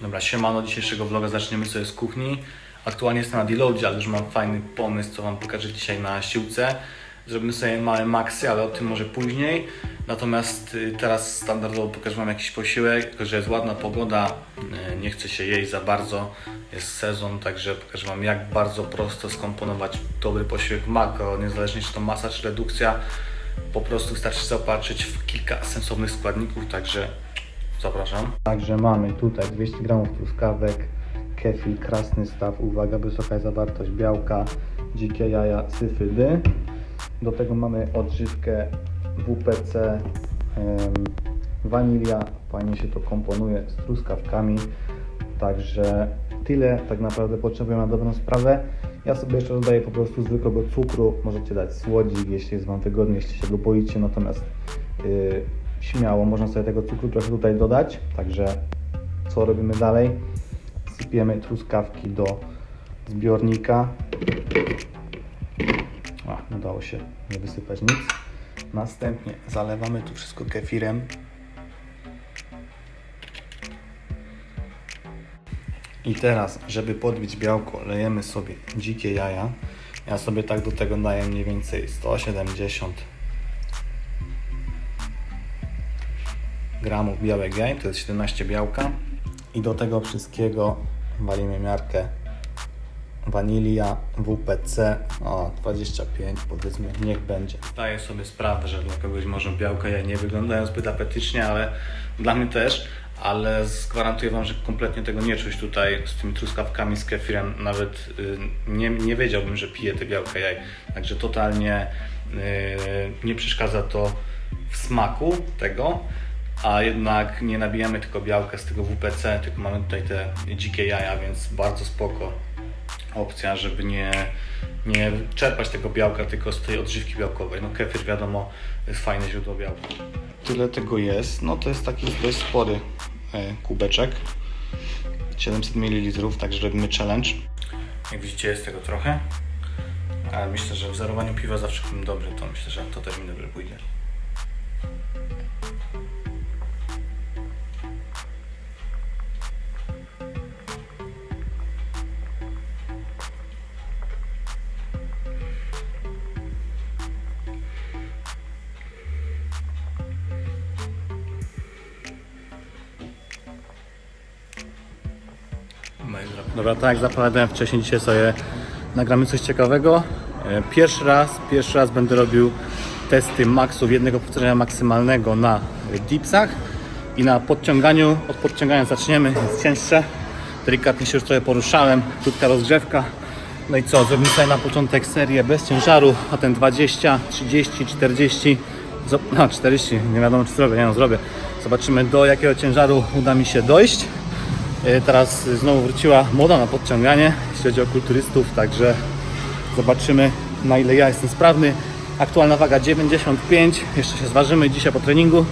Dobra, siemano, dzisiejszego vloga zaczniemy sobie z kuchni. Aktualnie jestem na deloadzie, ale już mam fajny pomysł, co Wam pokażę dzisiaj na siłce. Zrobimy sobie małe maksy, ale o tym może później. Natomiast y, teraz standardowo pokażę Wam jakiś posiłek, tylko że jest ładna pogoda, y, nie chce się jeść za bardzo, jest sezon, także pokażę Wam jak bardzo prosto skomponować dobry posiłek makro, niezależnie czy to masa, czy redukcja. Po prostu wystarczy zaopatrzyć w kilka sensownych składników, także Zapraszam. Także mamy tutaj 200 g truskawek, kefir, krasny staw, uwaga, wysoka zawartość białka, dzikie jaja, syfydy. Do tego mamy odżywkę WPC, wanilia, fajnie się to komponuje z truskawkami. Także tyle tak naprawdę potrzebuję na dobrą sprawę. Ja sobie jeszcze dodaję po prostu zwykłego cukru, możecie dać słodzik, jeśli jest Wam wygodny, jeśli się go boicie, natomiast yy, śmiało można sobie tego cukru trochę tutaj dodać. Także co robimy dalej? Sypiemy truskawki do zbiornika. A, udało się nie wysypać nic. Następnie zalewamy tu wszystko kefirem. I teraz, żeby podbić białko, lejemy sobie dzikie jaja. Ja sobie tak do tego daję mniej więcej 170 gramów białek jaj, to jest 17 białka. I do tego wszystkiego walimy miarkę wanilia, WPC, o 25 powiedzmy, niech będzie. Zdaję sobie sprawę, że dla kogoś może białka jaj nie wyglądają zbyt apetycznie, ale dla mnie też, ale gwarantuję Wam, że kompletnie tego nie czuć tutaj z tymi truskawkami, z kefirem, nawet y, nie, nie wiedziałbym, że piję te białka jaj, także totalnie y, nie przeszkadza to w smaku tego, a jednak nie nabijamy tylko białka z tego WPC, tylko mamy tutaj te dzikie jaja, więc bardzo spoko opcja, żeby nie, nie czerpać tego białka tylko z tej odżywki białkowej. No kefir wiadomo jest fajne źródło białka. Tyle tego jest, no to jest taki dość spory e, kubeczek. 700 ml, także robimy challenge. Jak widzicie jest tego trochę, ale myślę, że w zerowaniu piwa zawsze bym dobry, to myślę, że to też mi dobrze pójdzie. Dobra, tak jak zapowiadałem wcześniej, dzisiaj sobie nagramy coś ciekawego. E, Pierwszy raz, pierwszy raz będę robił testy maksów jednego powtórzenia maksymalnego na dipsach i na podciąganiu. Od podciągania zaczniemy, jest cięższe. Delikatnie się już trochę poruszałem, krótka rozgrzewka. No i co, zrobimy sobie na początek serię bez ciężaru, a ten 20, 30, 40, zo- no 40, nie wiadomo czy zrobię, nie no zrobię. Zobaczymy do jakiego ciężaru uda mi się dojść. E, Teraz znowu wróciła moda na podciąganie, jeśli chodzi o kulturystów, także zobaczymy na ile ja jestem sprawny. Aktualna waga 95, jeszcze się zważymy dzisiaj po treningu,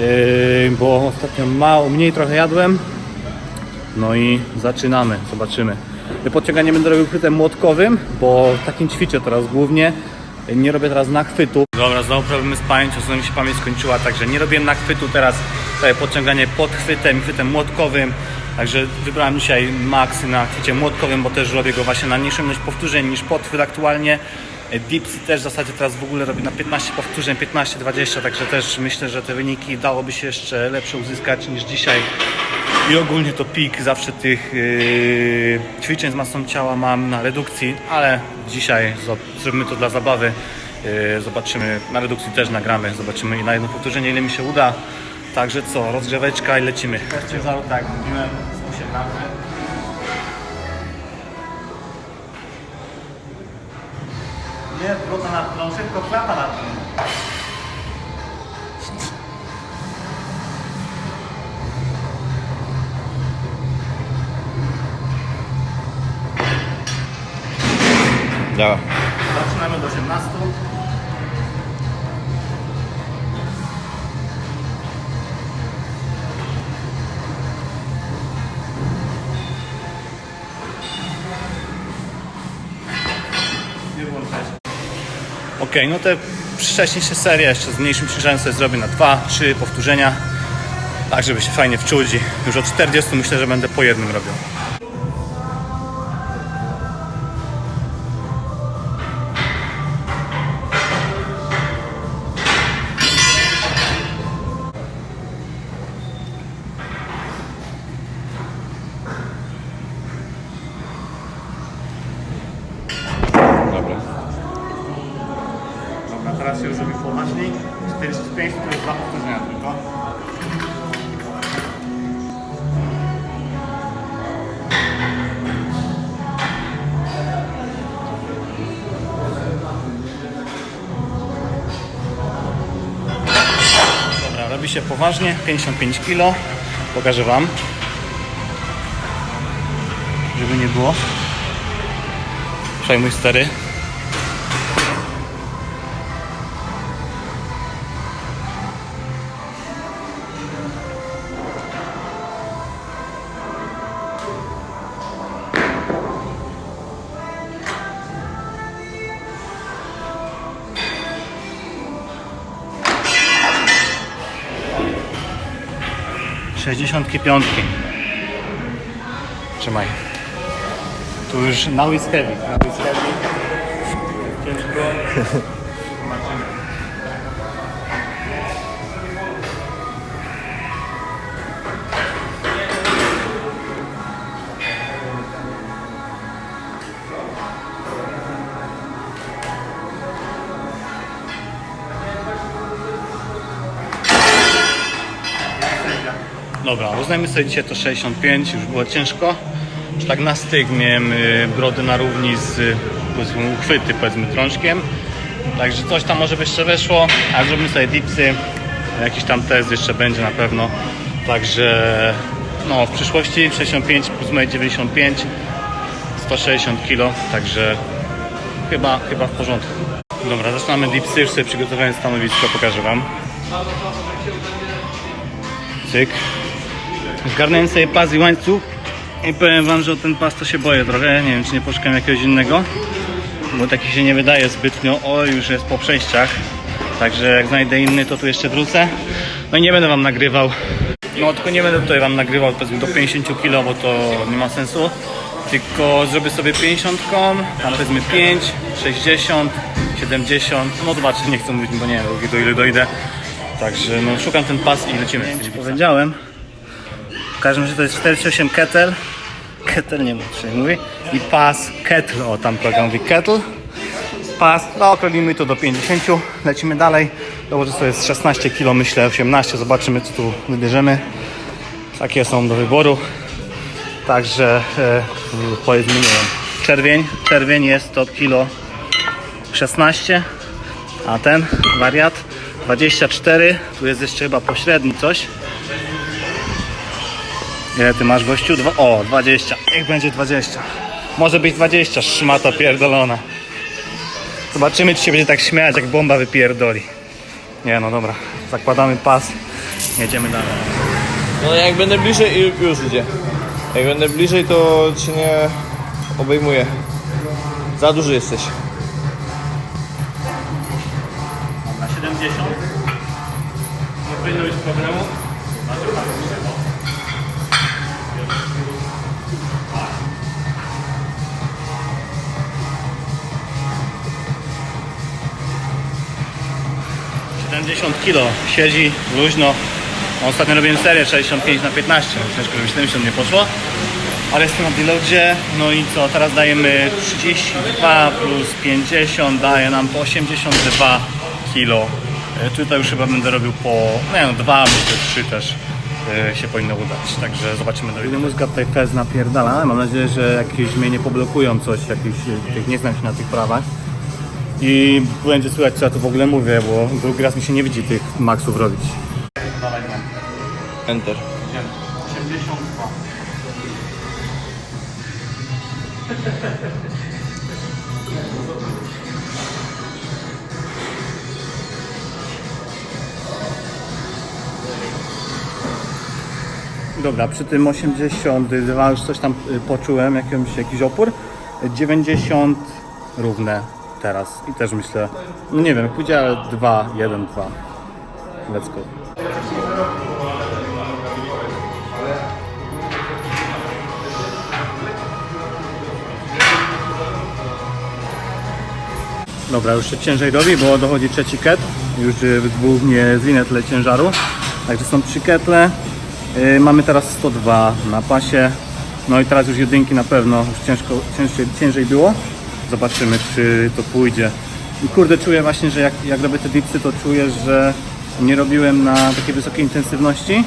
Yy, bo ostatnio mało, mniej trochę jadłem. No i zaczynamy, zobaczymy. Podciąganie będę robił chwytem młotkowym, bo takim ćwiczę teraz głównie. Nie robię teraz nachwytu. Dobra, znowu problemy z pamięcią, znowu mi się pamięć skończyła, także nie robię nachwytu teraz. Tutaj podciąganie pod chwytem, chwytem młotkowym. Także wybrałem dzisiaj maksy na chwycie młotkowym, bo też robię go właśnie na mniejszą ilość powtórzeń niż podchwyt aktualnie. Dipsy też w zasadzie teraz w ogóle robię na 15 powtórzeń, 15-20, także też myślę, że te wyniki dałoby się jeszcze lepsze uzyskać niż dzisiaj. I ogólnie to pik zawsze tych yy, ćwiczeń z masą ciała mam na redukcji, ale dzisiaj zrobimy to dla zabawy. Yy, zobaczymy, na redukcji też nagramy, zobaczymy na jedno powtórzenie ile mi się uda. Także co, rozgrzeweczka i lecimy. Ciężaru tak, mówiłem, z 8 razy. Nie, wrota na planszę, tylko klapa na tym. Działa. Zaczynamy od 18. Ok, no te wcześniejsze serie jeszcze z mniejszym ciężarem sobie zrobię na 2-3 powtórzenia. Tak, żeby się fajnie wczuć już od 40 myślę, że będę po jednym robił. Teraz się już robi poważniej. 45 to jest dwa powtórzenia tylko. Dobra, robi się poważnie. 55 kg. Pokażę Wam. Żeby nie było. Mój stary. Sześćdziesiątki piątki. Trzymaj. Tu już now is heavy. Now is heavy. Ciężko. Dobra, uznajmy sobie dzisiaj to 65, już było ciężko. Już tak na styk miałem y, brody na równi z powiedzmy, uchwyty, powiedzmy trążkiem. Także coś tam może by jeszcze weszło, ale zrobimy sobie dipsy. Jakiś tam test jeszcze będzie na pewno. Także no, w przyszłości 65 plus moje 95, 160 kg, także chyba, chyba w porządku. Dobra, zaczynamy dipsy, już sobie przygotowałem stanowisko, pokażę Wam. Cyk. Zgarnąłem sobie pas i łańcuch i powiem wam, że o ten pas to się boję trochę. Nie wiem, czy nie poszukam jakiegoś innego, bo taki się nie wydaje zbytnio. O, już jest po przejściach. Także jak znajdę inny, to tu jeszcze wrócę. No i nie będę wam nagrywał. No tylko nie będę tutaj wam nagrywał do 50 kg, bo to nie ma sensu. Tylko zrobię sobie 50, tam powiedzmy 5, 60, 70. No zobaczę, nie chcę mówić, bo nie wiem do ile dojdę. Także no, szukam ten pas i lecimy. Nie powiedziałem. Każdym razie to jest 48 kettle. Kettle nie się mówi. I pas kettle. O, tam program mówi kettle. Pas, no okrąglimy to do 50. Lecimy dalej. Dołożę sobie z 16 kg, myślę 18. Zobaczymy, co tu wybierzemy. Takie są do wyboru. Także e, powiedzmy, nie wiem, czerwień. Czerwień jest to kilo 16. A ten wariat 24. Tu jest jeszcze chyba pośredni coś. Ile ty masz gościu? Dwa, o, 20. Niech będzie 20. Może być 20, szmata pierdolona. Zobaczymy, czy się będzie tak śmiać, jak bomba wypierdoli. Nie no dobra, zakładamy pas. Jedziemy dalej. No jak będę bliżej już idzie. Jak będę bliżej to cię nie obejmuję. Za duży jesteś. Na 70. Nie powinno być problemu. Siedemdziesiąt kilo siedzi luźno. Ostatnio robiłem serię 65 na 15, ciężko żeby 70 nie poszło. Ale jestem na deloadzie, no i co, teraz dajemy 32 plus 50 daje nam po 82 kilo. E, Tutaj już chyba będę robił po, no nie no, dwa, myślę trzy też e, się powinno udać, także zobaczymy. Do Mózga tutaj test napierdala, mam nadzieję, że jakieś mnie nie poblokują coś, jakichś, tych nie znam się na tych prawach. I będzie słychać co ja tu w ogóle mówię, bo drugi raz mi się nie widzi tych maksów robić. Enter. 82. Dobra, przy tym 82 już coś tam y, poczułem, jakimś, jakiś opór. 90 równe teraz. I też myślę, no nie wiem, pójdzie, ale 2, 1, 2. Let's go. Dobra, już się ciężej robi, bo dochodzi trzeci ket. Już y, głównie zwinę tyle ciężaru. Także są trzy ketle. Yy, mamy teraz 102 na pasie. No i teraz już jedynki na pewno, już ciężko, ciężej, ciężej było. Zobaczymy, czy to pójdzie. I kurde, czuję właśnie, że jak, jak robię te dipsy, to czuję, że nie robiłem na takiej wysokiej intensywności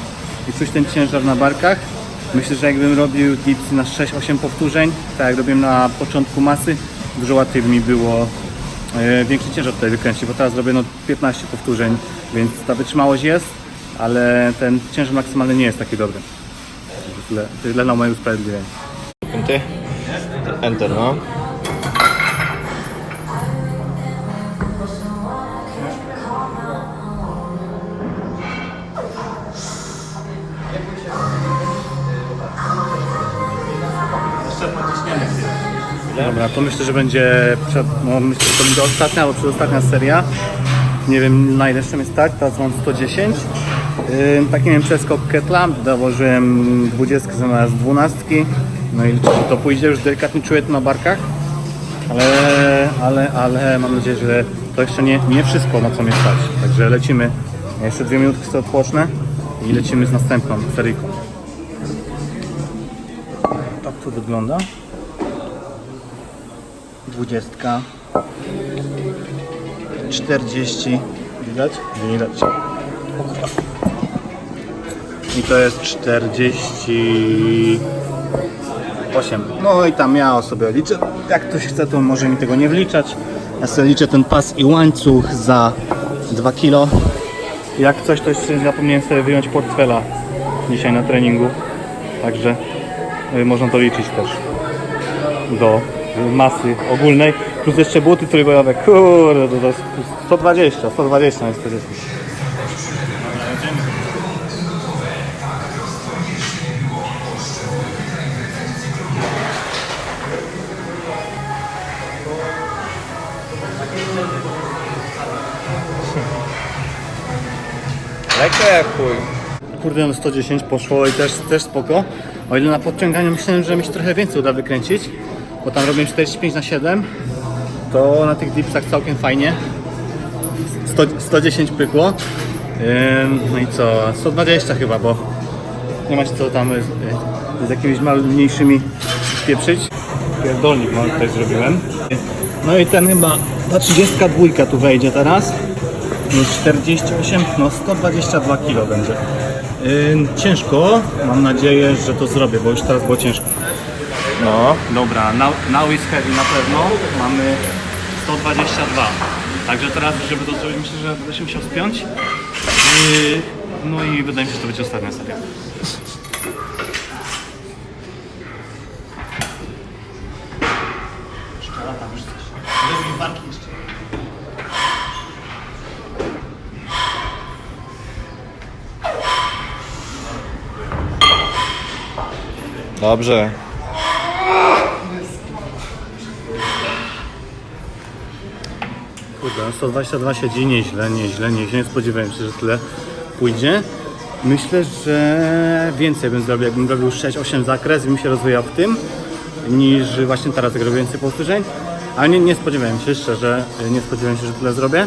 i czuć ten ciężar na barkach. Myślę, że jakbym robił dipsy na 6-8 powtórzeń, tak jak robiłem na początku masy, dużo łatwiej by mi było e, większy ciężar tutaj wykręcić, bo teraz robię no 15 powtórzeń, więc ta wytrzymałość jest, ale ten ciężar maksymalny nie jest taki dobry. Tyle, tyle na moje usprawiedliwienie. Enter, no. Dobra, to myślę, że będzie, przed, no myślę, że to będzie ostatnia albo przedostatnia seria. Nie wiem na ile jeszcze mnie stać, teraz mam 110. Yy, taki miałem przeskok ketla, dołożyłem 20 zamiast 12. No i liczę, że to pójdzie, już delikatnie czuję to na barkach. Ale, ale, ale mam nadzieję, że to jeszcze nie, nie wszystko na co mnie stać. Także lecimy. Jeszcze dwie minutki sobie odpocznę i lecimy z następną seryjką. Tak to wygląda. Dwudziestka. 40. Widać? Widać. I to jest 48. No i tam ja sobie liczę. Jak ktoś chce, to może mi tego nie wliczać. Ja sobie liczę ten pas i łańcuch za 2 kilo. Jak coś, to jeszcze zapomniałem sobie wyjąć portfela dzisiaj na treningu. Także y, można to liczyć też do masy ogólnej, plus jeszcze buty trójbojowe, kurde, to, jest 120, 120 jest to jest. Lekko jak chuj. Kurde, no 110 poszło i też, też spoko. O ile na podciąganiu myślałem, że mi się trochę więcej uda wykręcić, bo tam robię 45 na 7, to na tych dipsach całkiem fajnie. 100, 110 pykło. No i co, 120 chyba, bo nie ma się co tam y, y, z jakimiś mniejszymi pieprzyć. Pierdolnik mam tutaj zrobiłem. No i ten chyba, ta 32 tu wejdzie teraz. Jest 48, no 122 kg będzie. Ciężko, mam nadzieję, że to zrobię, bo już teraz było ciężko. No. Dobra, now, now is heavy na pewno. Mamy 122. Także teraz, żeby to zrobić, myślę, że będę się musiał spiąć. Yy, no i wydaje mi się, że to będzie ostatnia seria. Szczela tam już coś. Lepiej barki jeszcze. Dobrze. Kurde, no 122 siedzi nieźle, nieźle, nieźle. Nie spodziewałem się, że tyle pójdzie. Myślę, że więcej bym zrobił, jakbym robił 6-8 zakres i bym się rozwijał w tym, niż właśnie teraz, jak robię więcej powtórzeń. Ale nie, nie spodziewałem się, szczerze, nie spodziewałem się, że tyle zrobię.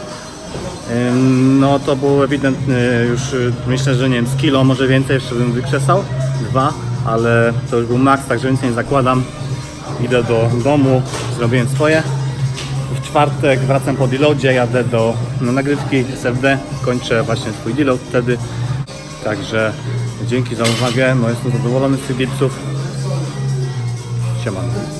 No to było ewidentne już, y, myślę, że nie wiem, z kilo, może więcej jeszcze bym wykrzesał, dwa, ale to już był maks, także więcej nie zakładam. Idę do domu, zrobiłem swoje. Czwartek wracam po deloadzie, jadę do no, nagrywki SFD, kończę właśnie swój deload wtedy. Także dzięki za uwagę, no jestem zadowolony z tych dipsów. Siemano.